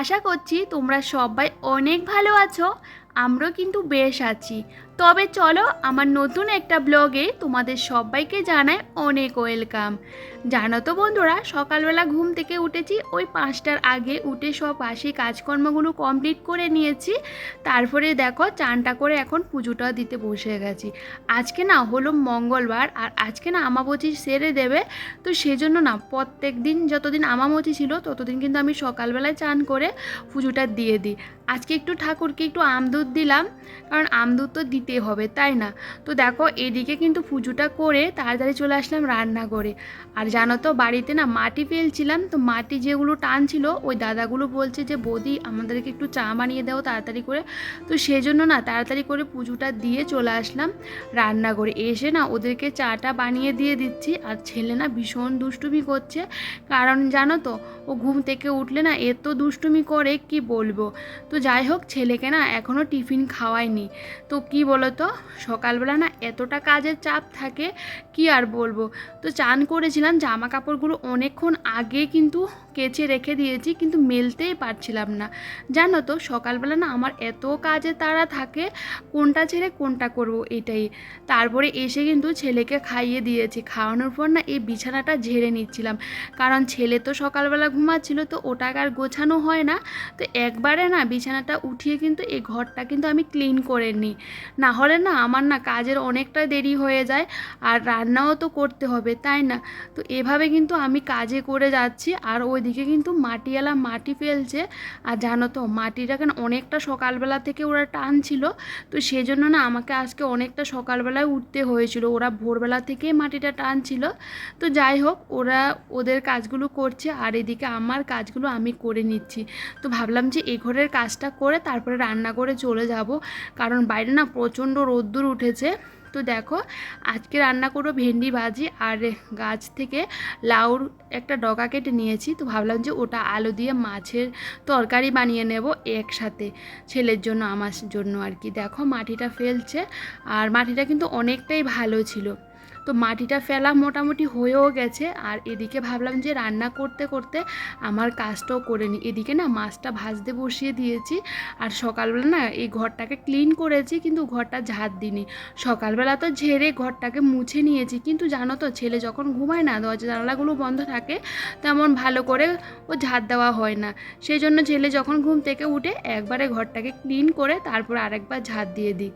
আশা করছি তোমরা সবাই অনেক ভালো আছো। আমরাও কিন্তু বেশ আছি। তবে চলো আমার নতুন একটা ব্লগে তোমাদের সবাইকে জানায় অনেক ওয়েলকাম। জানো তো বন্ধুরা, সকালবেলা ঘুম থেকে উঠেছি, ওই পাঁচটার আগে উঠে সব বাসি কাজকর্মগুলো কমপ্লিট করে নিয়েছি। তারপরে দেখো চানটা করে এখন পুজোটা দিতে বসে গেছি। আজকে না হলো মঙ্গলবার, আর আজকে না আমাবচি সেরে দেবে। তো সেজন্য না প্রত্যেক দিন যতদিন আমামতি ছিল, ততদিন কিন্তু আমি সকালবেলায় চান করে পুজোটা দিয়ে দিই। আজকে একটু ঠাকুরকে একটু আমদুধ দিলাম, কারণ আমদুধ তো দিতে হবে, তাই না? তো দেখো, এদিকে কিন্তু পুজোটা করে তাড়াতাড়ি চলে আসলাম রান্না করে আর জানো তো, বাড়িতে না মাটি ফেলছিলাম, তো মাটি যেগুলো টানছিল, ওই দাদাগুলো বলছে যে, বৌদি, আমাদেরকে একটু চা বানিয়ে দাও তাড়াতাড়ি করে। তো সেজন্য না তাড়াতাড়ি করে পুজোটা দিয়ে চলে আসলাম রান্না করে এসে না ওদেরকে চাটা বানিয়ে দিয়ে দিচ্ছি, আর ছেলে না ভীষণ দুষ্টুমি করছে। কারণ জানো তো, ও ঘুম থেকে উঠলে না এত দুষ্টুমি করে, কি বলব? তো যাই হোক, ছেলেকে না এখনও টিফিন খাওয়াইনি তো কি বলো তো সকালবেলা না এতটা কাজের চাপ থাকে, কি আর বলব? তো চান করেছিলাম জামা কাপড়গুলো অনেকক্ষণ আগে কিন্তু কেচে রেখে দিয়েছি, কিন্তু মেলতেই পারছিলাম না। জানো তো, সকালবেলা না আমার এত কাজে তারা থাকে, কোনটা ছেড়ে কোনটা করব এটাই। তারপরে এসে কিন্তু ছেলেকে খাইয়ে দিয়েছি। খাওয়ানোর পর না এই বিছানাটা ঝেড়ে নিচ্ছিলাম। কারণ ছেলে তো সকালবেলা ঘুমাচ্ছিল, তো ওটাকে আর গোছানো হয় না। তো একবারে না বিছানাটা উঠিয়ে কিন্তু এই ঘরটা কিন্তু আমি ক্লিন করে নিই। না হলে না আমার না কাজের অনেকটা দেরি হয়ে যায় আর রান্নাও তো করতে হবে, তাই না? তো এভাবে কিন্তু আমি কাজে করে যাচ্ছি আর ওইদিকে কিন্তু মাটিওয়ালা মাটি ফেলছে। আর জানো তো মাটিটা কেন অনেকটা সকালবেলা থেকে ওরা টানছিল, তো সেজন্য না আমাকে আজকে অনেকটা সকালবেলায় উঠতে হয়েছিল। ওরা ভোরবেলা থেকেই মাটিটা টানছিল। তো যাই হোক, ওরা ওদের কাজগুলো করছে আর এদিকে আমার কাজগুলো আমি করে নিচ্ছি। তো ভাবলাম যে এ ঘরের কাজটা করে তারপরে রান্না করে চলে যাব। কারণ বাইরে না প্রচণ্ড রোদ্দুর উঠেছে। তো দেখো, আজকে রান্না করব ভেন্ডি ভাজি আর গাছ থেকে লাউর একটা ডগা কেটে নিয়েছি। তো ভাবলাম যে ওটা আলু দিয়ে মাছের তরকারি বানিয়ে নেব একসাথে ছেলের জন্য, আমার জন্য আর কি। দেখো, মাটিটা ফেলছে আর মাটিটা কিন্তু অনেকটাই ভালো ছিল। তো মাটিটা ফেলা মোটামুটি হয়েও গেছে। আর এদিকে ভাবলাম যে রান্না করতে করতে আমার কাজটাও করে নিই। এদিকে না মাছটা ভাজতে বসিয়ে দিয়েছি। আর সকালবেলা না এই ঘরটাকে ক্লিন করেছি কিন্তু ঘরটা ঝাড় দিইনি। সকালবেলা তো ঝেড়ে ঘরটাকে মুছে নিয়েছি। কিন্তু জানো তো ছেলে যখন ঘুমায় না, দরজা জানালাগুলো বন্ধ থাকে, তেমন ভালো করে ও ঝাড় দেওয়া হয় না। সেই জন্য ছেলে যখন ঘুম থেকে উঠে একবারে ঘরটাকে ক্লিন করে তারপর আরেকবার ঝাড় দিয়ে দিই।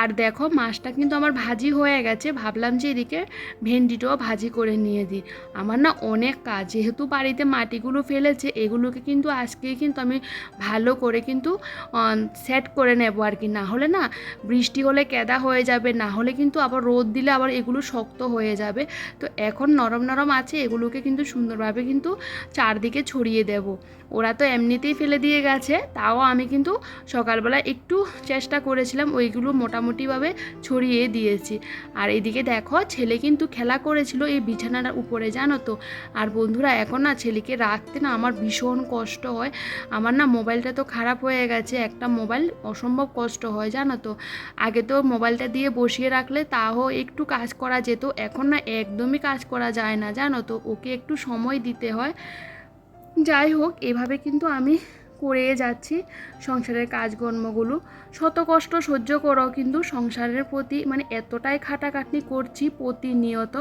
আর দেখো মাছটা কিন্তু আমার ভাজি হয়ে গেছে। ভাবলাম যে এদিকে ভেন্ডিটাও ভাজি করে নিয়ে দিই। আমার না অনেক কাজ, যেহেতু বাড়িতে মাটিগুলো ফেলেছে, এগুলোকে কিন্তু আজকেই কিন্তু আমি ভালো করে কিন্তু সেট করে নেব আর কি। না হলে না বৃষ্টি হলে কেদা হয়ে যাবে না হলে কিন্তু আবার রোদ দিলে আবার এগুলো শক্ত হয়ে যাবে। তো এখন নরম নরম আছে, এগুলোকে কিন্তু সুন্দরভাবে কিন্তু চারদিকে ছড়িয়ে দেব। ওরা তো এমনিতেই ফেলে দিয়ে গেছে, তাও আমি কিন্তু সকালবেলা একটু চেষ্টা করেছিলাম ওইগুলো মোটামুটিভাবে ছড়িয়ে দিয়েছি। আর এদিকে দেখো, ছেলে কিন্তু খেলা করেছিল এই বিছানার উপরে, জানো তো? আর বন্ধুরা, এখন না ছেলেকে রাখতে না আমার ভীষণ কষ্ট হয়। আমার না মোবাইলটা তো খারাপ হয়ে গেছে। একটা মোবাইল অসম্ভব কষ্ট হয়, জানো তো? আগে তো মোবাইলটা দিয়ে বসিয়ে রাখলে তাও একটু কাজ করা যেত। এখন না একদমই কাজ করা যায় না, জানো তো? ওকে একটু সময় দিতে হয়। যাই হোক, এভাবে কিন্তু আমি করে যাচ্ছি সংসারের কাজকর্মগুলো। শত কষ্ট সহ্য করো কিন্তু সংসারের প্রতি মানে এতটাই খাটাখাটনি করছি প্রতিনিয়ত।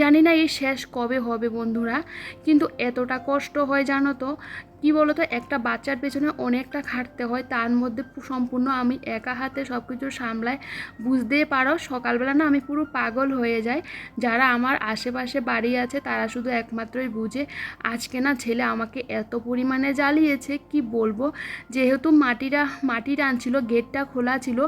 জানি না এই শেষ কবে হবে বন্ধুরা, কিন্তু এতটা কষ্ট হয় জানো তো কি বলতো, একটা বাচ্চার পেছনে অনেকটা খাটতে হয়, তার মধ্যে সম্পূর্ণ আমি একা হাতে সব কিছু সামলাই বুঝতেই পারো, সকালবেলা না আমি পুরো পাগল হয়ে যাই। যারা আমার আশেপাশে বাড়ি আছে, তারা শুধু একমাত্রই বুঝে, আজকে না ছেলে আমাকে এত পরিমাণে জ্বালিয়েছে, কি বলব? যেহেতু মাটিটা মাটি টানছিল গেটটা খোলা ছিল,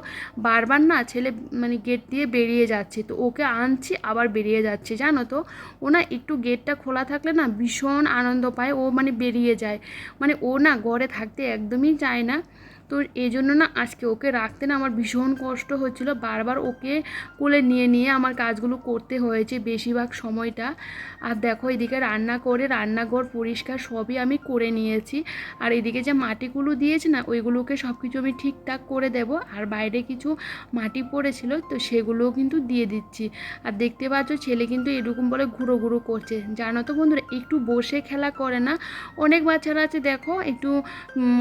বারবার না ছেলে মানে গেট দিয়ে বেরিয়ে যাচ্ছে, তো ওকে আনছি, আবার বেরিয়ে যাচ্ছে, জানো তো? ও না একটু গেটটা খোলা থাকলে না ভীষণ আনন্দ পায়, ও মানে বেরিয়ে যায়। মানে ও না ঘরে থাকতে একদমই চায় না। তো এই জন্য না আজকে ওকে রাখতে না আমার ভীষণ কষ্ট হচ্ছিল। বারবার ওকে কোলে নিয়ে নিয়ে আমার কাজগুলো করতে হয়েছে বেশিরভাগ সময়টা। আর দেখো এদিকে রান্না করে রান্নাঘর পরিষ্কার সবই আমি করে নিয়েছি। আর এদিকে যে মাটিগুলো দিয়েছে না, ওইগুলোকে সব কিছু আমি ঠিকঠাক করে দেব। আর বাইরে কিছু মাটি পড়েছিল, তো সেগুলোও কিন্তু দিয়ে দিচ্ছি। আর দেখতে পাচ্ছ ছেলে কিন্তু এরকম বলে ঘুরো ঘুরো করছে। জানো তো বন্ধুরা, একটু বসে খেলা করে না? অনেক বাচ্চারা আছে দেখো, একটু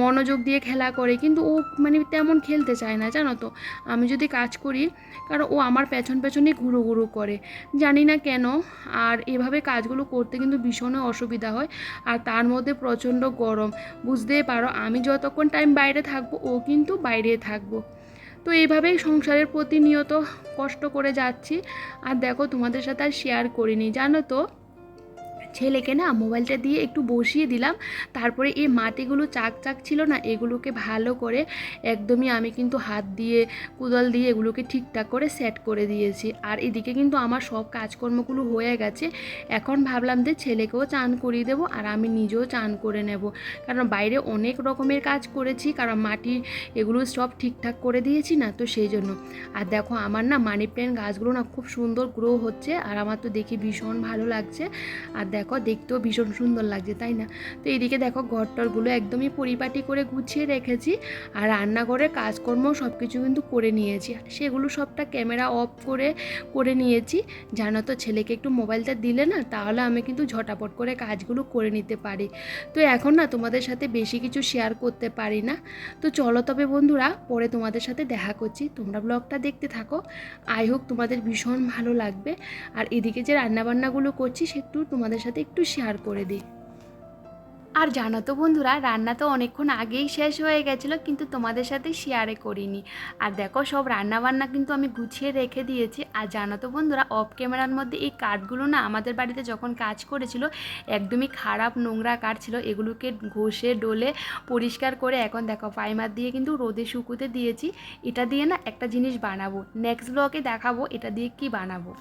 মনোযোগ দিয়ে খেলা করে। কিন্তু ও মানে তেমন খেলতে চায় না, জানো তো। আমি যদি কাজ করি, কারণ ও আমার পেছন পেছনেই ঘুরো ঘুরো করে। জানি না কেন, আর এভাবে কাজগুলো করতে কিন্তু ভীষণ অসুবিধা হয়, আর তার মধ্যে প্রচণ্ড গরম। বুঝতেই পারো, আমি যতক্ষণ টাইম বাইরে থাকব, ও কিন্তু বাইরে থাকব। তো এইভাবেই সংসারের প্রতিনিয়ত কষ্ট করে যাচ্ছি। আর দেখো, তোমাদের সাথে আর শেয়ার করিনি, জানো তো? ছেলেকে না মোবাইলটা দিয়ে একটু বসিয়ে দিলাম। তারপরে এই মাটিগুলো চাক চাক ছিল না, এগুলোকে ভালো করে একদমই আমি কিন্তু হাত দিয়ে, কুদল দিয়ে এগুলোকে ঠিকঠাক করে সেট করে দিয়েছি। আর এদিকে কিন্তু আমার সব কাজকর্মগুলো হয়ে গেছে। এখন ভাবলাম যে ছেলেকেও চান করিয়ে দেবো আর আমি নিজেও চান করে নেব। কারণ বাইরে অনেক রকমের কাজ করেছি, কারণ মাটি এগুলো সব ঠিকঠাক করে দিয়েছি না, তো সেই জন্য। আর দেখো আমার না মানি প্ল্যান্ট গাছগুলো না খুব সুন্দর গ্রো হচ্ছে, আর আমার তো দেখে ভীষণ ভালো লাগছে। আর দেখো দেখতেও ভীষণ সুন্দর লাগছে, তাই না? তো এদিকে দেখো, ঘরটরগুলো একদমই পরিপাটি করে গুছিয়ে রেখেছি আর রান্নাঘরের কাজকর্ম সব কিছু কিন্তু করে নিয়েছি। আর সেগুলো সবটা ক্যামেরা অফ করে করে নিয়েছি। জানো তো, ছেলেকে একটু মোবাইলটা দিলে না, তাহলে আমি কিন্তু ঝটাপট করে কাজগুলো করে নিতে পারি। তো এখন না, তোমাদের সাথে বেশি কিছু শেয়ার করতে পারি না। তো চলো তবে বন্ধুরা, পরে তোমাদের সাথে দেখা করছি। তোমরা ব্লগটা দেখতে থাকো। আই হোক তোমাদের ভীষণ ভালো লাগবে। আর এদিকে যে রান্নাবান্নাগুলো করছি সে একটু তোমাদের সাথে একটু শেয়ার করে দিই। আর জানো তো বন্ধুরা, রান্না তো অনেকক্ষণ আগেই শেষ হয়ে গেছিল, কিন্তু তোমাদের সাথে শেয়ারে করিনি। আর দেখো, সব রান্না বান্না কিন্তু আমি গুছিয়ে রেখে দিয়েছি। আর জানো তো বন্ধুরা অফ ক্যামেরার মধ্যে এই কাঠগুলো না আমাদের বাড়িতে যখন কাজ করেছিল, একদমই খারাপ নোংরা কাঠ ছিল, এগুলোকে ঘষে, ডলে, পরিষ্কার করে এখন দেখো পাইমার দিয়ে কিন্তু রোদে শুকুতে দিয়েছি। এটা দিয়ে না একটা জিনিস বানাবো। নেক্সট ব্লগে দেখাবো, এটা দিয়ে কি বানাবো।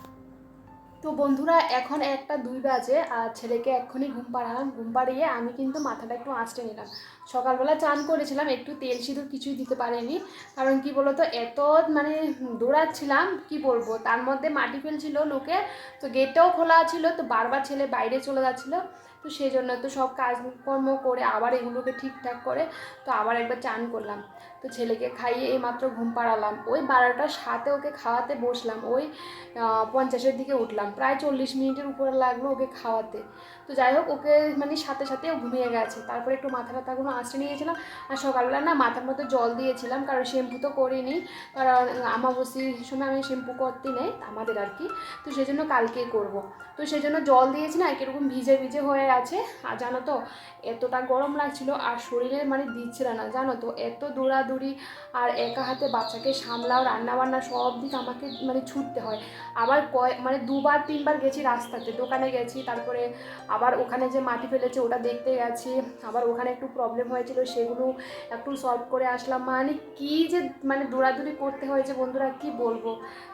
তো বন্ধুরা, এখন একটা দুই বাজে আর ছেলেকে এক্ষুনি ঘুম পাড়ালাম ঘুম পাড়িয়ে আমি কিন্তু মাথাটা একটু আঁচড়ে নিলাম। সকালবেলা চান করেছিলাম, একটু তেল সিঁদুর কিছুই দিতে পারিনি। কারণ কি বলতো, এত মানে দৌড়াচ্ছিলাম, কি বলব? তার মধ্যে মাটি ফেলছিল লোকে, তো গেটটাও খোলা ছিল, তো বারবার ছেলে বাইরে চলে যাচ্ছিল। তো সেই জন্য তো সব কাজকর্ম করে আবার এগুলোকে ঠিকঠাক করে তো আবার একবার চান করলাম। তো ছেলেকে খাইয়ে এই মাত্র ঘুম পাড়ালাম। ওই বারোটার সাথে ওকে খাওয়াতে বসলাম। ওই পঞ্চাশের দিকে উঠলাম। প্রায় চল্লিশ মিনিটের উপরে লাগল ওকে খাওয়াতে। তো যাই হোক, ওকে মানে সাথে সাথে ও ঘুমিয়ে গেছে। তারপরে একটু মাথা ব্যথাগুলো আঁচড়ে নিয়েছিলাম। আর সকালবেলা না মাথার মধ্যে জল দিয়েছিলাম, কারণ শ্যাম্পু তো করিনি। কারণ আমাবস্যির সময় আমি শ্যাম্পু করতে নেই, আমাদের আর কি। তো সেই জন্য কালকেই করব। তো সেই জন্য জল দিয়েছি না কীরকম ভিজে ভিজে হয়ে আছে। আর জানো তো, এতটা গরম লাগছিল আর শরীরে মানে দিচ্ছিল না, জানো তো। এত দৌড়াদৌড়ি আর একা হাতে বাচ্চাকে সামলাও, রান্নাবান্না সব দিক আমাকে মানে ছুটতে হয়। আবার কয় মানে দুবার, তিনবার গেছি রাস্তাতে। দোকানে গেছি, তারপরে আবার ওখানে যে মাটি ফেলেছে ওটা দেখতে গেছি, আবার ওখানে একটু প্রবলেম হয়েছিল, সেগুলো একটু সলভ করে আসলাম। মানে কি যে মানে দৌড়াদৌড়ি করতে হয়েছে বন্ধুরা, কি বলব?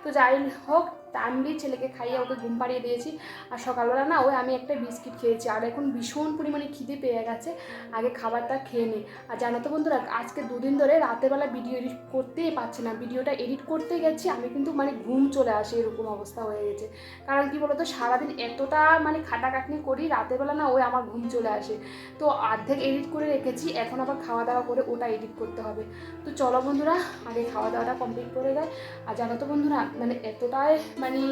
তো যাই হোক টাইমলি ছেলেকে খাইয়ে ওকে ঘুম পাড়িয়ে দিয়েছি। আর সকালবেলা না ওই আমি একটা বিস্কিট খেয়েছি। আর এখন ভীষণ পরিমাণে খিদে পেয়ে গেছে। আগে খাবারটা খেয়ে নিই আর জানো তো বন্ধুরা, আজকে দুদিন ধরে রাতের বেলা ভিডিও এডিট করতেই পারছি না। ভিডিওটা এডিট করতে গেছি, আমি কিন্তু মানে ঘুম চলে আসে এরকম অবস্থা হয়ে গেছে। কারণ কি বলতো, সারাদিন এতটা মানে খাটাখাটনি করি রাতের বেলা না ওই আমার ঘুম চলে আসে। তো অর্ধেক এডিট করে রেখেছি, এখন আবার খাওয়া দাওয়া করে ওটা এডিট করতে হবে। তো চলো বন্ধুরা, আগে খাওয়া দাওয়াটা কমপ্লিট করে দেয় আর জানো তো বন্ধুরা মানে এতটাই মানে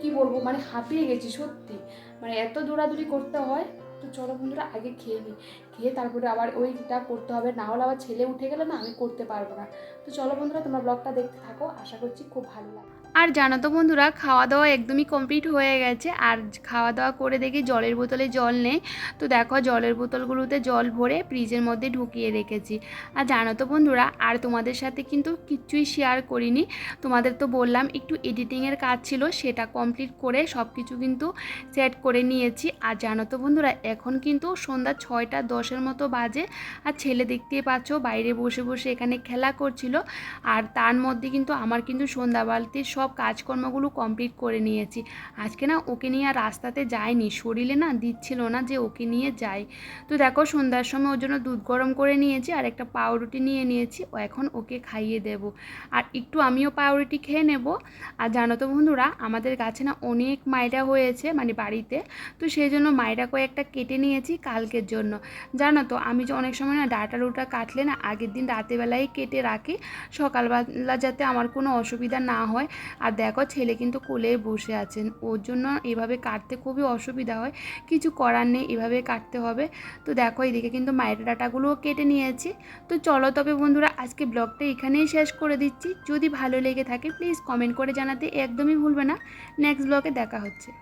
কি বলব মানে হাঁপিয়ে গেছি সত্যি। মানে এত দৌড়াদৌড়ি করতে হয়, তো চলো বন্ধুরা আগে খেয়ে নিই খেয়ে তারপরে আবার ওইটা করতে হবে। না হলে আবার ছেলে উঠে গেলে না আমি করতে পারব না। তো চলো বন্ধুরা, তোমরা ব্লগটা দেখতে থাকো। আশা করছি খুব ভালো লাগবে। আর জানো তো বন্ধুরা খাওয়া দাওয়া একদমই কমপ্লিট হয়ে গেছে। আর খাওয়া দাওয়া করে দেখি জলের বোতলে জল নেই। তো দেখো জলের বোতলগুলোতে জল ভরে ফ্রিজের মধ্যে ঢুকিয়ে রেখেছি। আর জানো তো বন্ধুরা, আর তোমাদের সাথে কিন্তু কিচ্ছুই শেয়ার করিনি। তোমাদের তো বললাম, একটু এডিটিংয়ের কাজ ছিল, সেটা কমপ্লিট করে সব কিছু কিন্তু সেট করে নিয়েছি। আর জানো তো বন্ধুরা, এখন কিন্তু সন্ধ্যা ছয়টা দশের মতো বাজে। আর ছেলে দেখতেই পাচ্ছ, বাইরে বসে বসে এখানে খেলা করছিল। আর তার মধ্যে কিন্তু আমার কিন্তু সন্ধ্যাবালতির সব কাজকর্মগুলো কমপ্লিট করে নিয়েছি। আজকে না ওকে নিয়ে আর রাস্তাতে যায়নি শরীরে না দিচ্ছিল না যে ওকে নিয়ে যাই। তো দেখো সন্ধ্যার সময় ওর জন্য দুধ গরম করে নিয়েছি আর একটা পাউরুটি নিয়ে নিয়েছি। ও এখন ওকে খাইয়ে দেব। আর একটু আমিও পাউরুটি খেয়ে নেব। আর জানো তো বন্ধুরা, আমাদের গাছে না অনেক মাইরা হয়েছে মানে বাড়িতে। তো সেই জন্য মাইরা কয়েকটা কেটে নিয়েছি কালকের জন্য। জানো তো, আমি যে অনেক সময় না ডাটা রুটা কাটলে না আগের দিন রাতেবেলায় কেটে রাখি, সকালবেলা যাতে আমার কোনো অসুবিধা না হয়। আর দেখো ছেলে কিন্তু কোলে বসে আছেন ওর জন্য এভাবে কাটতে খুবই অসুবিধা হয়, কিছু করার নেই, এভাবে কাটতে হবে। তো দেখো এদিকে কিন্তু মায়ের ডাটাগুলোও কেটে নিয়েছি। তো চলো তবে বন্ধুরা, আজকে ব্লগটা এখানেই শেষ করে দিচ্ছি। যদি ভালো লেগে থাকে প্লিজ কমেন্ট করে জানাতে একদমই ভুলবে না। নেক্সট ব্লগে দেখা হচ্ছে।